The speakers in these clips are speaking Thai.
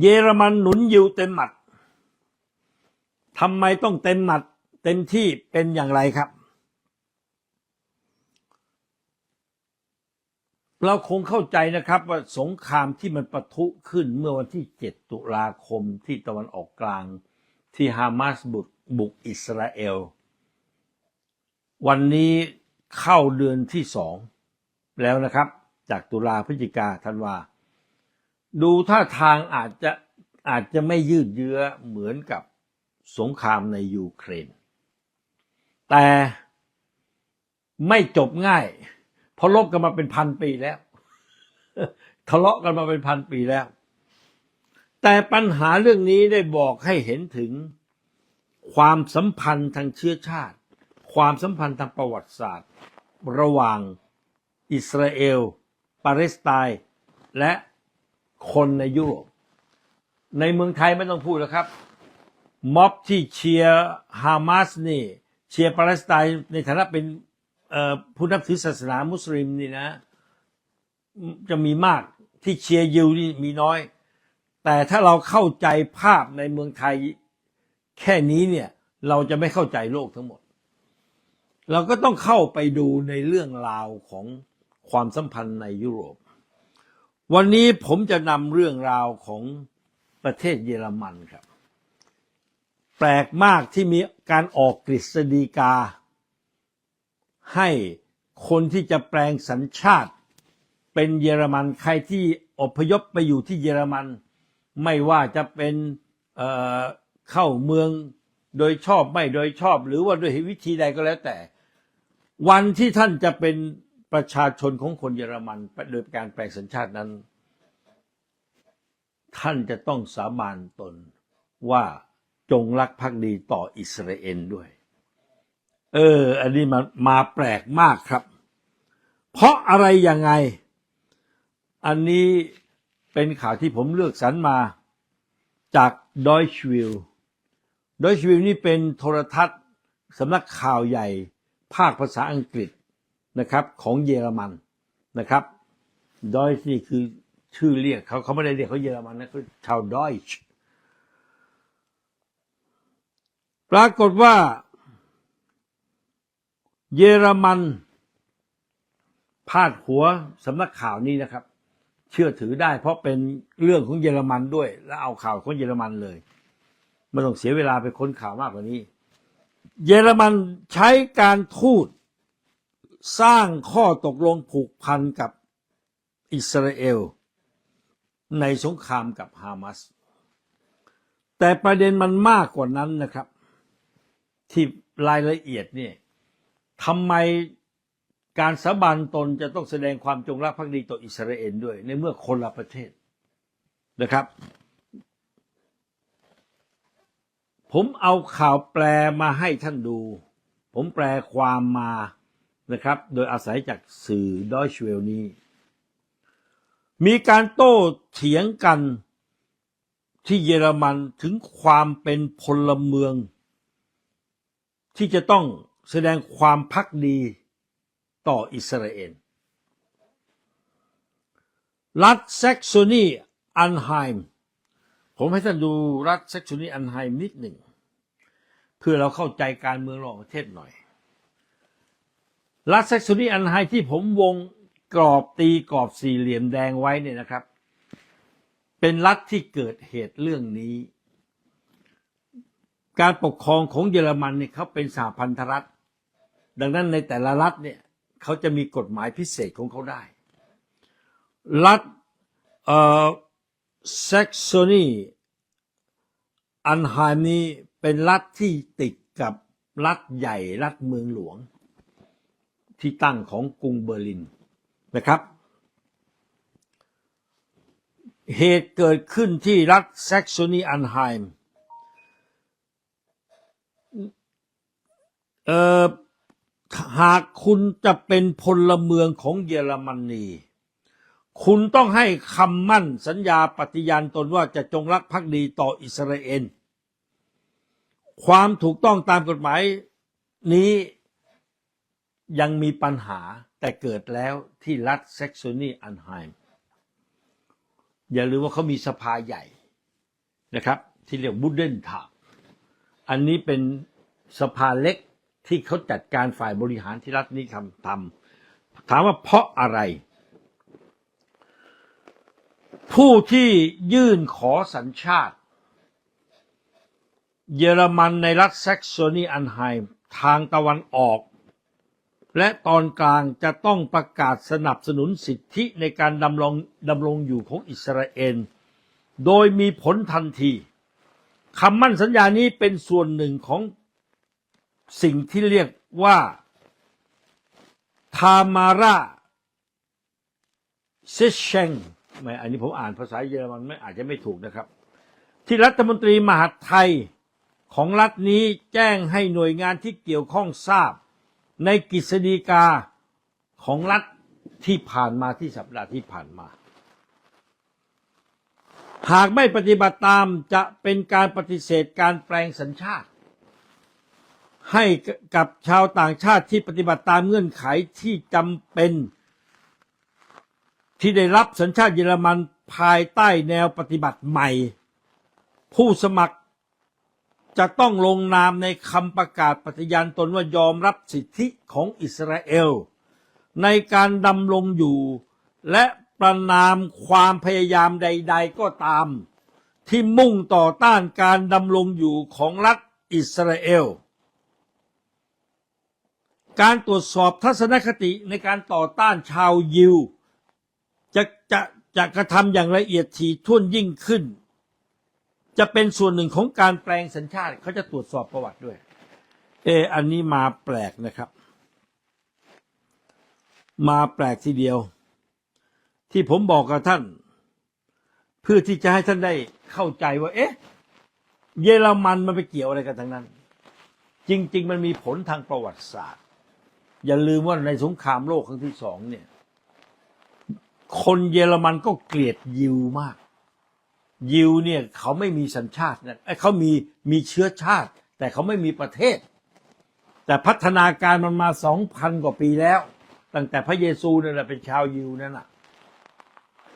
เยอรมันหนุนยิวเต็มหมัดทำไมต้องเต็มหมัด เต็มที่เป็นอย่างไรครับ เราคงเข้าใจนะครับว่าสงครามที่มันปะทุขึ้นเมื่อวันที่ 7 ตุลาคมที่ตะวันออกกลางที่ฮามาสบุกบุกอิสราเอล วันนี้เข้าเดือนที่สองแล้วนะครับ จากตุลาพฤศจิกาธันวา ดูท่าทางอาจจะอาจจะไม่ยืดเยื้อเหมือนกับสงครามในยูเครน แต่ไม่จบง่าย เพราะลบกันมาเป็นพันปีแล้ว ทะเลาะกันมาเป็นพันปีแล้ว แต่ปัญหาเรื่องนี้ได้บอกให้เห็นถึงความสัมพันธ์ทางเชื้อชาติ ความสัมพันธ์ทางประวัติศาสตร์ ระหว่างอิสราเอล ปาเลสไตน์และ คนในยุโรป ในเมืองไทยไม่ต้องพูดแล้วครับ ม็อบที่เชียร์ฮามาสนี่เชียร์ปาเลสไตน์ในฐานะเป็นผู้นับถือศาสนามุสลิมนี่นะ จะมีมากที่เชียร์ยิวนี่มีน้อย แต่ถ้าเราเข้าใจภาพในเมืองไทยแค่นี้เนี่ยเราจะไม่เข้าใจโลกทั้งหมด เราก็ต้องเข้าไปดูในเรื่องราวของความสัมพันธ์ในยุโรป วันนี้ผมจะนำเรื่องราวของประเทศเยอรมันครับ แปลกมากที่มีการออกกฤษฎีกา ให้คนที่จะแปลงสัญชาติ เป็นเยอรมันใครที่อพยพไปอยู่ที่เยอรมัน ไม่ว่าจะเป็นเเข้าเมืองโดยชอบไม่โดยชอบ หรือว่าด้วยวิธีใดก็แล้วแต่ วันที่ท่านจะเป็น ประชาชนของคนเยอรมันโดยการแปลงสัญชาตินั้น ท่านจะต้องสาบานตนว่าจงรักภักดีต่ออิสราเอลด้วย เออ อันนี้มามาแปลกมากครับ เพราะอะไรยังไง อันนี้เป็นข่าวที่ผมเลือกสรรมาจากดอยชวิลดอยชวิลนี่เป็นโทรทัศน์สำนักข่าวใหญ่ ภาคภาษาอังกฤษ นะครับของเยอรมันนะครับดอยนี่คือชื่อเรียกเขาเขาไม่ได้เรียกเขาเยอรมันนะเขาชาวดอยช์ปรากฏว่า เยอรมันพาดหัวสำนักข่าวนี้นะครับ เชื่อถือได้ เพราะเป็นเรื่องของเยอรมันด้วย แล้วเอาข่าวของเยอรมันเลยไม่ต้องเสียเวลาไปค้นข่าวมากกว่านี้ เยอรมันใช้การทูต สร้างข้อตกลงผูกพันกับอิสราเอล ในสงครามกับฮามาสแต่ประเด็นมันมากกว่านั้นนะครับ ที่รายละเอียดเนี่ยทำไมการสาบานตนจะต้องแสดงความจงรักภักดีต่ออิสราเอลด้วย ในเมื่อคนละประเทศนะครับ ผมเอาข่าวแปลมาให้ท่านดู ผมแปลความมา นะครับ โดยอาศัยจากสื่อดอยชเวลนี้ มีการโต้เถียงกันที่เยอรมันถึงความเป็นพลเมือง ที่จะต้องแสดงความพักดีต่ออิสราเอล รัฐแซกโซนีอันไฮม์ผมให้ท่านดูรัฐแซกโซนีอันไฮม์นิดหนึ่ง เพื่อเราเข้าใจการเมืองระหว่างประเทศหน่อย รัฐแซกโซนีอันไฮที่ผมวงกรอบตีกรอบสี่เหลี่ยมแดงไว้เนี่ยนะครับ เป็นรัฐที่เกิดเหตุเรื่องนี้ การปกครองของเยอรมันเนี่ยเขาเป็นสหพันธรัฐ ดังนั้นในแต่ละรัฐเนี่ยเขาจะมีกฎหมายพิเศษของเขาได้ รัฐเอ่อแซกโซนีอันไฮมนี้เป็นรัฐที่ติดกับรัฐใหญ่รัฐเมืองหลวง ที่ตั้งของกรุงเบอร์ลินนะครับ เหตุเกิดขึ้นที่รัฐแซกโซนีอันไฮม์เอ่อหากคุณจะเป็นพลเมืองของเยอรมนี คุณต้องให้คำมั่นสัญญาปฏิญาณตนว่าจะจงรักภักดีต่ออิสราเอล ความถูกต้องตามกฎหมายนี้ ยังมีปัญหาแต่เกิดแล้วที่รัฐแซกโซนีอันไฮม์อย่าลืมว่าเขามีสภาใหญ่นะครับ ที่เรียกบูเดนทาอันนี้เป็นสภาเล็กที่เขาจัดการฝ่ายบริหารที่รัฐนี้ทำทำถามว่าเพราะอะไร ผู้ที่ยื่นขอสัญชาติ เยอรมันในรัฐแซกโซนีอันไฮม์ทางตะวันออก และตอนกลางจะต้องประกาศสนับสนุนสิทธิในการดำรงดำรงอยู่ของอิสราเอล โดยมีผลทันทีคำมั่นสัญญานี้เป็นส่วนหนึ่งของสิ่งที่เรียกว่าทามาราเซเชงไม่อันนี้ผมอ่านภาษาเยอรมันไม่อาจจะไม่ถูกนะครับ ที่รัฐมนตรีมหาดไทยของรัฐนี้แจ้งให้หน่วยงานที่เกี่ยวข้องทราบ ในกฤษฎีกาของรัฐที่ผ่านมาที่สัปดาห์ที่ผ่านมา หากไม่ปฏิบัติตามจะเป็นการปฏิเสธการแปลงสัญชาติ ให้กับชาวต่างชาติที่ปฏิบัติตามเงื่อนไขที่จำเป็น ที่ได้รับสัญชาติเยอรมันภายใต้แนวปฏิบัติใหม่ ผู้สมัคร จะต้องลงนามในคำประกาศปฏิญาณตนว่ายอมรับสิทธิของอิสราเอล ในการดำรงอยู่ และประนามความพยายามใด ๆ ก็ตาม ที่มุ่งต่อต้านการดำรงอยู่ของรัฐอิสราเอล การตรวจสอบทัศนคติในการต่อต้านชาวยิว จะจะจะกระทำอย่างละเอียดถี่ถ้วนยิ่งขึ้น จะเป็นส่วนหนึ่งของการแปลงสัญชาติเขาจะตรวจสอบประวัติด้วย เอออันนี้มาแปลกนะครับ มาแปลกทีเดียว ที่ผมบอกกับท่าน เพื่อที่จะให้ท่านได้เข้าใจว่า เอ๊ะ เยอรมันมันไปเกี่ยวอะไรกันทั้งนั้น จริง ๆ มันมีผลทางประวัติศาสตร์ อย่าลืมว่าในสงครามโลกครั้งที่สองเนี่ย คนเยอรมันก็เกลียดยิวมาก ยิวเนี่ยเขาไม่มีสัญชาตินะเอ้ยเขามีมีเชื้อชาติ แต่เขาไม่มีประเทศ แต่พัฒนาการมันมาสองพันกว่าปีแล้ว ตั้งแต่พระเยซูเนี่ยแหละเป็นชาวยิวนั่นน่ะ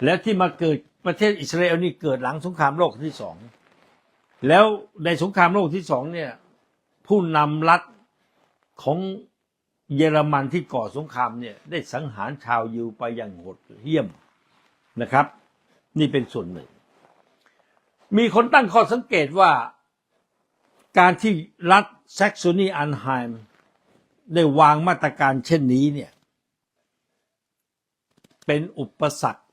แล้วที่มาเกิดประเทศอิสราเอลนี่เกิดหลังสงครามโลกที่สองแล้วในสงครามโลกที่สองเนี่ยผู้นำรัฐของเยอรมันที่ก่อสงครามเนี่ยได้สังหารชาวยิวไปอย่างโหดเหี้ยมนะครับ นี่เป็นส่วนหนึ่ง มีคนตั้งข้อสังเกตว่า การที่รัฐแซกโซนีอันไฮม์ได้วางมาตรการเช่นนี้เนี่ย เป็นอุปสรรค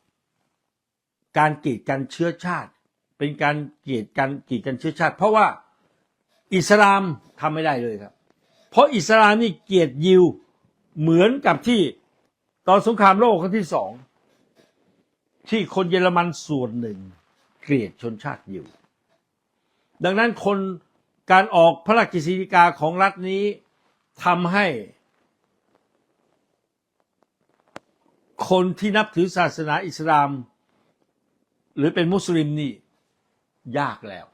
การกีดกันเชื้อชาติ เป็นการกีดกันกีดกันเชื้อชาติ เพราะว่าอิสลามทำไม่ได้เลยครับ เพราะอิสลามนี่เกลียดยิวเหมือนกับที่ตอนสงครามโลกครั้งที่สองที่คนเยอรมันส่วนหนึ่ง เกลียดชนชาติอยิวดังนั้นคนการออกพระราชกฤษฎีกาของรัฐนี้ทำให้ คนที่นับถือศาสนาอิสลาม หรือเป็นมุสลิมนี่ ยากแล้ว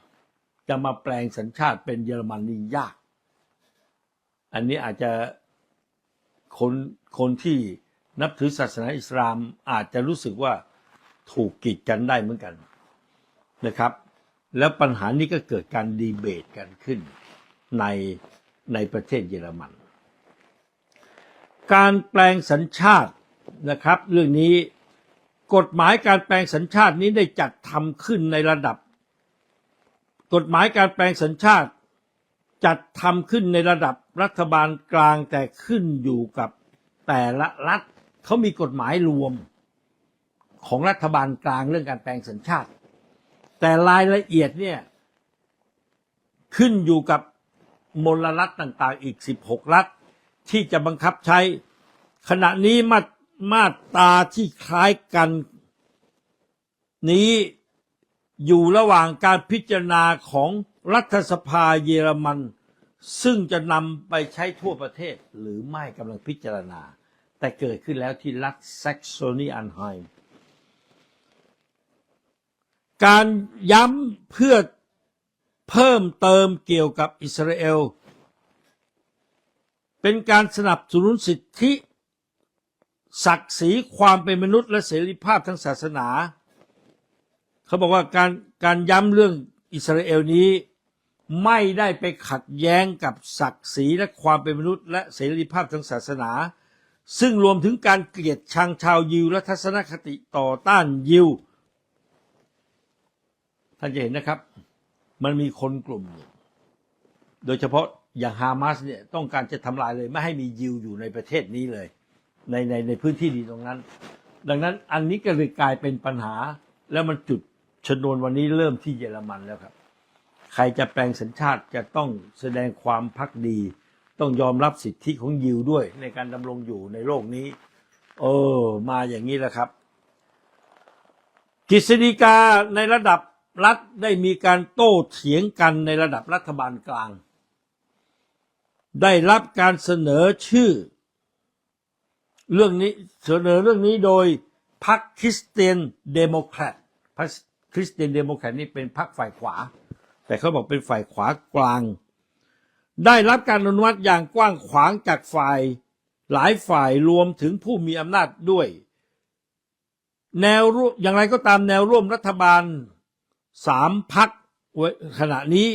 จะมาแปลงสัญชาติเป็นเยอรมันนี่ยาก อันนี้อาจจะคนคนที่นับถือศาสนาอิสลามอาจจะรู้สึกว่าถูกกีดกันได้เหมือนกัน นะครับ แล้วปัญหานี้ก็เกิดการดีเบตกันขึ้นในในประเทศเยอรมัน การแปลงสัญชาตินะครับ เรื่องนี้กฎหมายการแปลงสัญชาตินี้ได้จัดทำขึ้นในระดับ กฎหมายการแปลงสัญชาติ จัดทำขึ้นในระดับรัฐบาลกลางแต่ขึ้นอยู่กับแต่ละรัฐเขามีกฎหมายรวมของรัฐบาลกลางเรื่องการแปลงสัญชาติ แต่รายละเอียดเนี่ย ขึ้นอยู่กับมลรัฐต่างๆ อีก 16 รัฐ ที่จะบังคับใช้ ขณะนี้มามาตราที่คล้ายกันนี้อยู่ระหว่างการพิจารณาของรัฐสภาเยอรมัน ซึ่งจะนำไปใช้ทั่วประเทศหรือไม่กำลังพิจารณา แต่เกิดขึ้นแล้วที่รัฐแซกโซนีอันไฮม์ การย้ำเพื่อเพิ่มเติมเกี่ยวกับอิสราเอล เป็นการสนับสนุนสิทธิ ศักดิ์ศรีความเป็นมนุษย์และเสรีภาพทางศาสนา เขาบอกว่าการการย้ำเรื่องอิสราเอลนี้ไม่ได้ไปขัดแย้งกับศักดิ์ศรีและความเป็นมนุษย์ และเสรีภาพทางศาสนา ซึ่งรวมถึงการเกลียดชังชาวยิวและทัศนคติต่อต้านยิว ท่านจะเห็นนะครับ มันมีคนกลุ่ม โดยเฉพาะอย่างฮามาสเนี่ยต้องการจะทำลายเลย ไม่ให้มียิวอยู่ในประเทศนี้เลย ในในในพื้นที่ดีตรงนั้น ดังนั้นอันนี้ก็เลยกลายเป็นปัญหา แล้วมันจุดชนวนวันนี้เริ่มที่เยอรมันแล้วครับ ใครจะแปลงสัญชาติจะต้องแสดงความพักดี ต้องยอมรับสิทธิของยิวด้วย ในการดำรงอยู่ในโลกนี้ เออ มาอย่างนี้แหละครับกฤษฎีกาในระดับ รัฐได้มีการโต้เถียงกันในระดับรัฐบาลกลาง ได้รับการเสนอชื่อ เรื่องนี้เสนอเรื่องนี้โดยพรรคคริสเตียนเดโมแครตพรรคคริสเตียนเดโมแครตนี่เป็นพรรคฝ่ายขวา แต่เขาบอกเป็นฝ่ายขวากลาง ได้รับการอนุมัติอย่างกว้างขวางจากฝ่ายหลายฝ่ายรวมถึงผู้มีอำนาจด้วย แนวร่วมอย่างไรก็ตามแนวร่วมรัฐบาล สามพักขณะนี้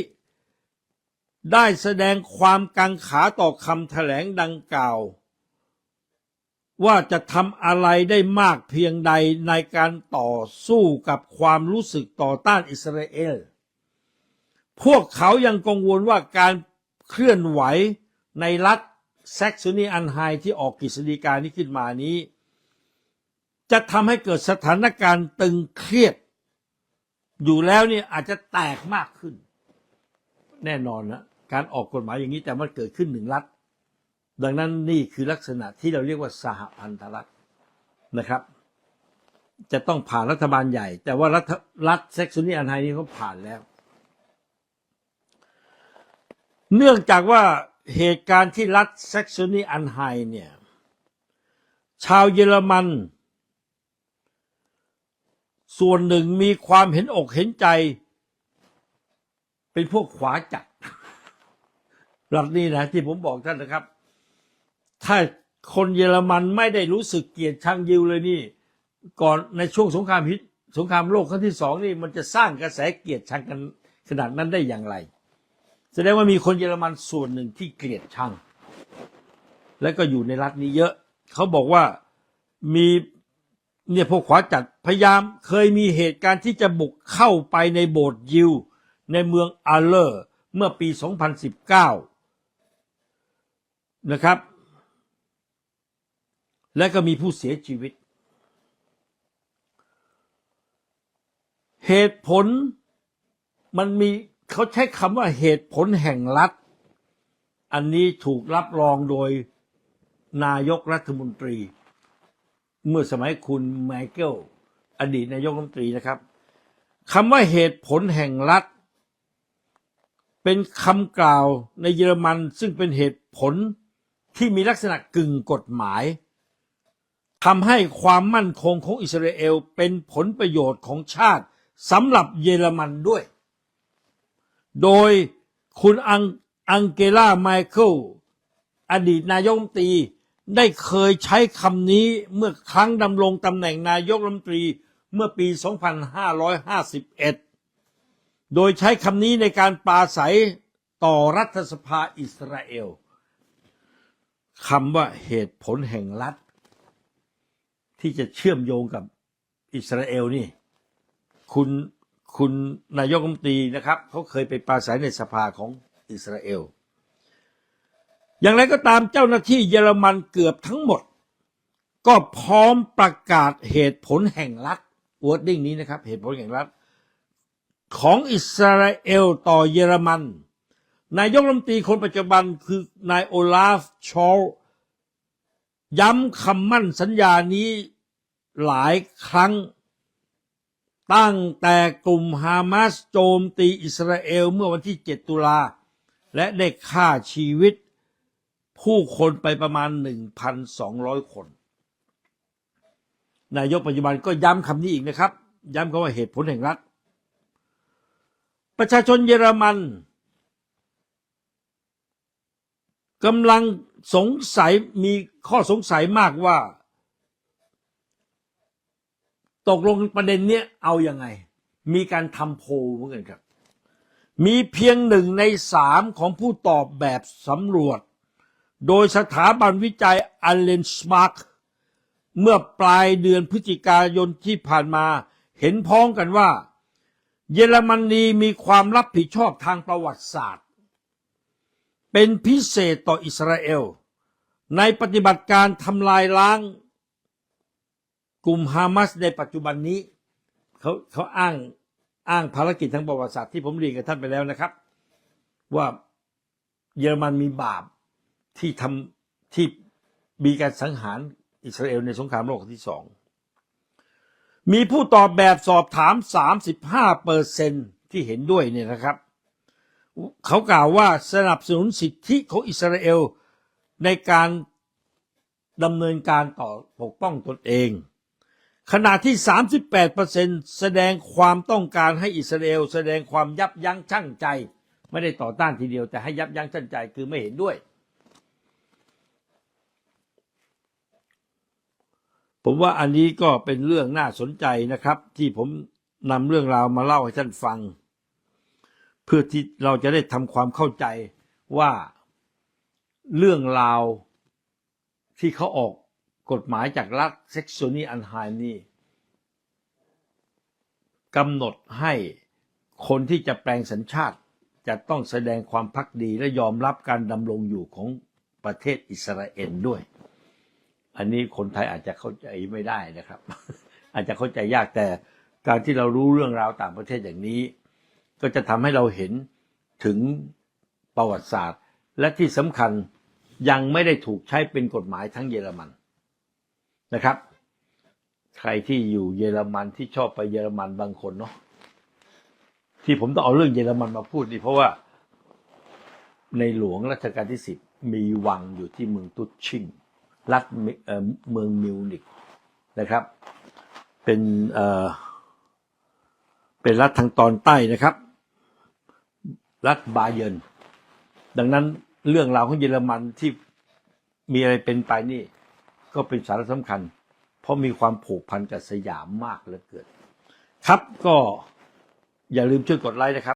ได้แสดงความกังขาต่อคำแถลงดังกล่าว ว่าจะทำอะไรได้มากเพียงใดในการต่อสู้กับความรู้สึกต่อต้านอิสราเอล พวกเขายังกังวลว่าการเคลื่อนไหวในรัฐแซกซอนีอันไฮที่ออกกฤษฎีกานี้ขึ้นมานี้ จะทำให้เกิดสถานการณ์ตึงเครียด อยู่แล้วเนี่ยอาจจะแตกมากขึ้น แน่นอนนะการออกกฎหมายอย่างนี้แต่มันเกิดขึ้นหนึ่งรัฐ ดังนั้นนี่คือลักษณะที่เราเรียกว่าสหพันธรัฐนะครับ จะต้องผ่านรัฐบาลใหญ่ แต่ว่ารัฐรัฐแซ็กซอนีอันไฮนี้เขาผ่านแล้ว เนื่องจากว่าเหตุการณ์ที่รัฐแซ็กซอนีอันไฮเนี่ย ชาวเยอรมัน ส่วนหนึ่งมีความเห็นอกเห็นใจ เป็นพวกขวาจัดรัฐนี้นะที่ผมบอกท่านนะครับ ถ้าคนเยอรมันไม่ได้รู้สึกเกลียดชังยิวเลยนี่ ก่อนในช่วงสงครามฮิตสงครามโลกครั้งที่สองนี่มันจะสร้างกระแสเกลียดชังกันขนาดนั้นได้อย่างไร แสดงว่ามีคนเยอรมันส่วนหนึ่งที่เกลียดชัง และก็อยู่ในรัฐนี้เยอะ เขาบอกว่ามี เนี่ยพวกขวาจัดพยายามเคยมีเหตุการณ์ที่จะบุกเข้าไปในโบสถ์ยิว ในเมืองอาเลอร์เมื่อปี 2019 นะครับ และก็มีผู้เสียชีวิต เหตุผลมันมีเขาใช้คำว่าเหตุผลแห่งรัฐ อันนี้ถูกรับรองโดยนายกรัฐมนตรี เมื่อสมัยคุณไมเคิลอดีตนายกรัฐมนตรีนะครับคำว่าเหตุผลแห่งรัฐ เป็นคำกล่าวในเยอรมันซึ่งเป็นเหตุผลที่มีลักษณะกึ่งกฎหมายทำให้ความมั่นคงของอิสราเอลเป็นผลประโยชน์ของชาติสำหรับเยอรมันด้วย โดยคุณอังอังเกลาไมเคิลอดีตนายกรัฐมนตรี ได้เคยใช้คำนี้เมื่อครั้งดำรงตำแหน่งนายกรัฐมนตรีเมื่อปี 2551 โดยใช้คำนี้ในการปราศัยต่อรัฐสภาอิสราเอลคำว่าเหตุผลแห่งรัฐ ที่จะเชื่อมโยงกับอิสราเอลนี่คุณคุณนายกรัฐมนตรีนะครับเขาเคยไปปราศัยในสภาของอิสราเอล อย่างไรก็ตามเจ้าหน้าที่เยอรมันเกือบทั้งหมด ก็พร้อมประกาศเหตุผลแห่งรัฐวอร์ดดิ้งนี้นะครับ เหตุผลแห่งรัฐของอิสราเอลต่อเยอรมัน นายกรัฐมนตรีคนปัจจุบันคือนายโอลาฟชอลย้ำคำมั่นสัญญานี้หลายครั้ง ตั้งแต่กลุ่มฮามาสโจมตีอิสราเอลเมื่อวันที่ 7 ตุลา และได้ฆ่าชีวิต ผู้คนไปประมาณ 1,200 คน นายกปัจจุบันก็ย้ำคำนี้อีกนะครับ ย้ำคำว่าเหตุผลแห่งรัฐ ประชาชนเยอรมันกำลังสงสัยมีข้อสงสัยมากว่า ตกลงประเด็นเนี้ยเอาอยัางไง มีการทำโพลเหมือนกันครับ มีเพียงหนึ่งในสามของผู้ตอบแบบสำรวจ โดยสถาบันวิจัยอัลเลนสมาร์กเมื่อปลายเดือนพฤศจิกายนที่ผ่านมาเห็นพ้องกันว่า เยอรมนีมีความรับผิดชอบทางประวัติศาสตร์ เป็นพิเศษต่ออิสราเอล ในปฏิบัติการทำลายล้าง กลุ่มฮามาสในปัจจุบันนี้ เขาเขาอ้างอ้างภารกิจทางประวัติศาสตร์ที่ผมเรียนกับท่านไปแล้วนะครับ ว่าเยอรมันมีบาป ที่ทำที่มีการสังหารอิสราเอลในสงครามโลกครั้งที่สอง มีผู้ตอบแบบสอบถาม 35เปอร์เซนที่เห็นด้วยเนี่ยนะครับ เขากล่าวว่าสนับสนุนสิทธิของอิสราเอลในการดำเนินการต่อปกป้องตนเอง ขณะที่ 38%แสดงความต้องการให้อิสราเอลแสดงความยับยั้งชั่งใจ ไม่ได้ต่อต้านทีเดียวแต่ให้ยับยั้งชั่งใจคือไม่เห็นด้วย ผมว่าอันนี้ก็เป็นเรื่องน่าสนใจนะครับ ที่ผมนำเรื่องราวมาเล่าให้ท่านฟัง เพื่อที่เราจะได้ทำความเข้าใจว่าเรื่องราวที่เขาออกกฎหมายจากรัฐเซ็กซนีอันไฮนี่กำหนดให้คนที่จะแปลงสัญชาติจะต้องแสดงความพักดีและยอมรับการดำรงอยู่ของประเทศอิสราเอลด้วย อันนี้คนไทยอาจจะเข้าใจไม่ได้นะครับ อาจจะเข้าใจยากแต่การที่เรารู้เรื่องราวต่างประเทศอย่างนี้ ก็จะทำให้เราเห็นถึงประวัติศาสตร์ และที่สำคัญยังไม่ได้ถูกใช้เป็นกฎหมายทั้งเยอรมันนะครับ ใครที่อยู่เยอรมันที่ชอบไปเยอรมันบางคนเนาะที่ผมต้องเอาเรื่องเยอรมันมาพูดนี่เพราะว่าในหลวงรัชกาลที่สิบมีวังอยู่ที่เมืองตุตชิง รัฐเมืองมิวนิกนะครับ เป็นเอ่อเป็นรัฐทางตอนใต้นะครับ รัฐบาเยนดังนั้นเรื่องราวของเยอรมันที่มีอะไรเป็นไปนี่ ก็เป็นสาระสำคัญ เพราะมีความผูกพันกับสยามมากเหลือเกินครับก็อย่าลืมช่วยกดไลค์นะครับ